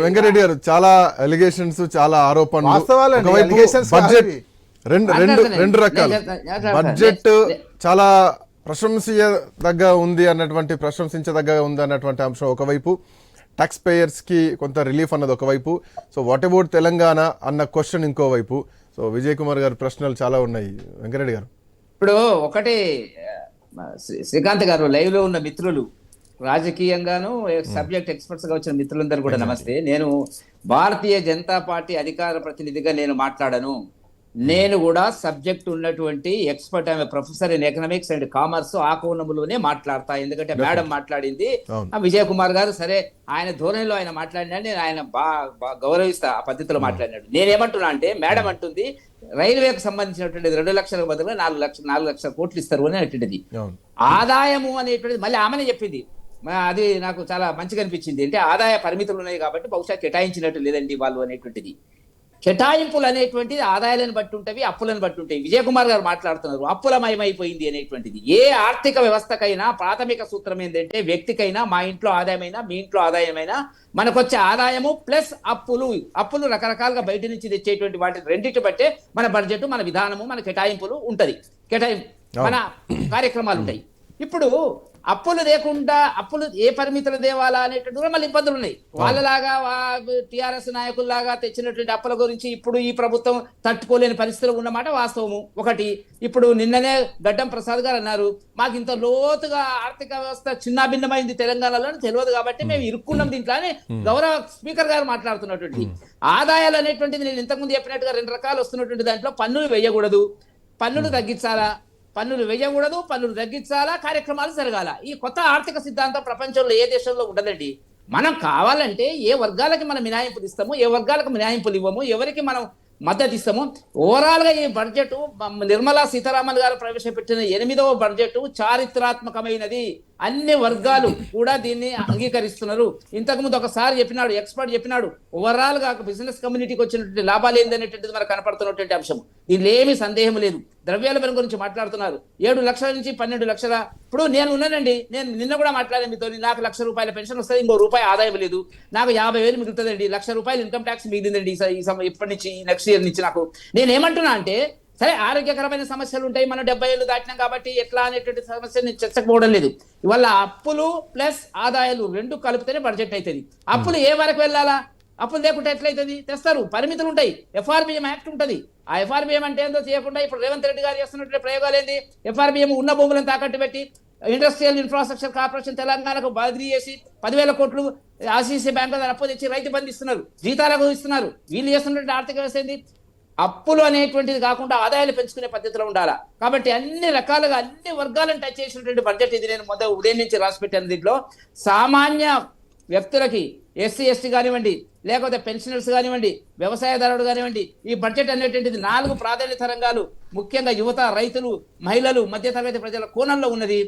వెంకరెడ్డి గారు చాలా ఎలిగేషన్స్ చాలా ఆరోపణలు. బడ్జెట్. రెండు రెండు. రెండు రకాలు. బడ్జెట్ చాలా ప్రశంసదగ్గ ఉంది అన్నటువంటి ప్రశంసించదగ్గ ఉంది అన్నటువంటి అంశం ఒకవైపు. టాక్స్ పేయర్స్కి కొంత రిలీఫ్ అన్నది ఒకవైపు. సో వాట్ అబౌట్ తెలంగాణ అన్న క్వశ్చన్ ఇంకోవైపు. సో విజయ్ కుమార్ గారి ప్రశ్నలు చాలా ఉన్నాయి. వెంకరెడ్డి గారు. ఇప్పుడు ఒకటి శ్రీకాంత్ గారు లైవ్లో ఉన్న మిత్రులు రాజకీయంగాను సబ్జెక్ట్ ఎక్స్పర్ట్స్గా వచ్చిన మిత్రులందరూ కూడా నమస్తే. నేను భారతీయ జనతా పార్టీ అధికార ప్రతినిధిగా నేను మాట్లాడను. నేను కూడా సబ్జెక్ట్ ఉన్నటువంటి ఎక్స్పర్ట్ ఆమె professor in economics and commerce ఆ కోణములోనే మాట్లాడతా. ఎందుకంటే మేడం మాట్లాడింది. విజయ్ కుమార్ గారు సరే ఆయన ధోరణిలో ఆయన మాట్లాడినాడు. నేను ఆయన బాగా గౌరవిస్తా ఆ పద్ధతిలో మాట్లాడినాడు. నేనేమంటున్నా అంటే మేడం అంటుంది రైల్వేకి సంబంధించినటువంటి రెండు లక్షల బదులు నాలుగు లక్షల నాలుగు లక్షల కోట్లు ఇస్తారు అని అనేటువంటిది ఆదాయము అనేటువంటిది మళ్ళీ ఆమెనే చెప్పింది. అది నాకు చాలా మంచిగా అనిపించింది. అంటే ఆదాయ పరిమితులు ఉన్నాయి కాబట్టి బహుశా కేటాయించినట్టు లేదండి వాళ్ళు అనేటువంటిది. కేటాయింపులు అనేటువంటిది ఆదాయాలను బట్టి ఉంటవి అప్పులను బట్టి ఉంటాయి. విజయ్ కుమార్ గారు మాట్లాడుతున్నారు అప్పులమయమైపోయింది అనేటువంటిది. ఏ ఆర్థిక వ్యవస్థకైనా ప్రాథమిక సూత్రం ఏంటంటే వ్యక్తికైనా మా ఇంట్లో ఆదాయమైనా మీ ఇంట్లో ఆదాయమైనా మనకొచ్చే ఆదాయము ప్లస్ అప్పులు. అప్పులు రకరకాలుగా బయట నుంచి తెచ్చేటువంటి వాటి రెండింటి బట్టే మన బడ్జెట్ మన విధానము మన కేటాయింపులు ఉంటది. కేటాయింపు మన కార్యక్రమాలు ఉంటాయి. ఇప్పుడు అప్పులు లేకుండా అప్పులు ఏ పరిమితులు దేవాలా అనేటువంటి కూడా మళ్ళీ ఇబ్బందులు ఉన్నాయి. వాళ్ళలాగా టిఆర్ఎస్ నాయకుల్లాగా తెచ్చినటువంటి అప్పుల గురించి ఇప్పుడు ఈ ప్రభుత్వం తట్టుకోలేని పరిస్థితులు ఉన్నమాట వాస్తవము. ఒకటి ఇప్పుడు నిన్ననే గడ్డం ప్రసాద్ గారు అన్నారు మాకు ఇంత లోతుగా ఆర్థిక వ్యవస్థ చిన్నాభిన్నమైంది తెలంగాణలో తెలియదు కాబట్టి మేము ఇరుక్కున్నాం దీంట్లో అని గౌరవ స్పీకర్ గారు మాట్లాడుతున్నటువంటి. ఆదాయాలు అనేటువంటిది నేను ఇంతకుముందు చెప్పినట్టుగా రెండు రకాలు వస్తున్నటువంటి దాంట్లో పన్నులు వేయకూడదు. పన్నులు తగ్గించాలా? పన్నులు వేయకూడదు పన్నులు తగ్గించాలా కార్యక్రమాలు జరగాల? ఈ కొత్త ఆర్థిక సిద్ధాంతం ప్రపంచంలో ఏ దేశంలో ఉండదండి? మనం కావాలంటే ఏ వర్గాలకి మనం మినాయింపులు ఇస్తాము ఏ వర్గాలకు మినాయింపులు ఇవ్వము ఎవరికి మనం మద్దతు ఇస్తాము ఓవరాల్గా ఈ బడ్జెట్ నిర్మలా సీతారామన్ గారు ప్రవేశపెట్టిన ఎనిమిదవ బడ్జెట్ చారిత్రాత్మకమైనది. అన్ని వర్గాలు కూడా దీన్ని అంగీకరిస్తున్నారు. ఇంతకు ముందు ఒకసారి చెప్పినాడు ఎక్స్పర్ట్ చెప్పినాడు ఓవరాల్గా బిజినెస్ కమ్యూనిటీకి వచ్చినటువంటి లాభాలు ఏందనేటువంటిది మనకు కనపడుతున్నటువంటి అంశం. దీనిలో ఏమీ సందేహం లేదు. ద్రవ్యోల్బణం గురించి మాట్లాడుతున్నారు. ఏడు లక్షల నుంచి పన్నెండు లక్షల. ఇప్పుడు నేను ఉన్నానండి. నేను నిన్న కూడా మాట్లాడాను మీతో. నాకు లక్ష రూపాయల పెన్షన్ వస్తుంది ఇంకో రూపాయి ఆదాయం లేదు. నాకు యాభై వేలు మిగులుతుందండి. లక్ష రూపాయలు ఇన్కమ్ ట్యాక్స్ మిగిలిందండి ఈ ఇప్పటి నుంచి నెక్స్ట్ ఇయర్ నుంచి నాకు. నేను ఏమంటున్నా అంటే సరే ఆరోగ్యకరమైన సమస్యలు ఉంటాయి. మనం డెబ్బై ఏళ్ళు దాటినాం కాబట్టి ఎట్లా అనేటువంటి సమస్య నేను చర్చకపోవడం లేదు. ఇవాళ అప్పులు ప్లస్ ఆదాయాలు రెండు కలిపితేనే బడ్జెట్ అవుతుంది అప్పులు ఏ వరకు వెళ్ళాలా? అప్పులు లేకుంటే ఎట్లయితుంది? తెస్తారు. పరిమితులు ఉంటాయి. ఎఫ్ఆర్బిఎం యాక్ట్ ఉంటుంది. ఆ ఎఫ్ఆర్బిఎం అంటే ఏందో చేయకుండా ఇప్పుడు రేవంత్ రెడ్డి గారు చేస్తున్నటువంటి ప్రయోగాలు ఏంది? ఎఫ్ఆర్బిఎం ఉన్న భూములను తాకట్టు పెట్టి ఇండస్ట్రియల్ ఇన్ఫ్రాస్ట్రక్చర్ కార్పొరేషన్ తెలంగాణకు బదిలీ చేసి పదివేల కోట్లు ఆర్సీసీ బ్యాంకు ద్వారా అప్పు తెచ్చి రైతు బంధు ఇస్తున్నారు. జీతాలకు ఇస్తున్నారు. వీళ్ళు చేస్తున్నటువంటి ఆర్థిక వ్యవస్థ ఏంది? అప్పులు అనేటువంటిది కాకుండా ఆదాయాలు పెంచుకునే పద్ధతిలో ఉండాలా? కాబట్టి అన్ని రకాలుగా అన్ని వర్గాలను టచ్ చేసినటువంటి బడ్జెట్ ఇది నేను మొదటి ఉదయం నుంచి రాసి పెట్టాను దీంట్లో. సామాన్య వ్యక్తులకి ఎస్సీ ఎస్టీ కానివ్వండి లేకపోతే పెన్షనర్స్ కానివ్వండి వ్యవసాయదారుడు కానివ్వండి ఈ బడ్జెట్ అనేటువంటిది నాలుగు ప్రాధాన్యత రంగాలు ముఖ్యంగా యువత రైతులు మహిళలు మధ్యతరగతి ప్రజల కోణంలో ఉన్నది.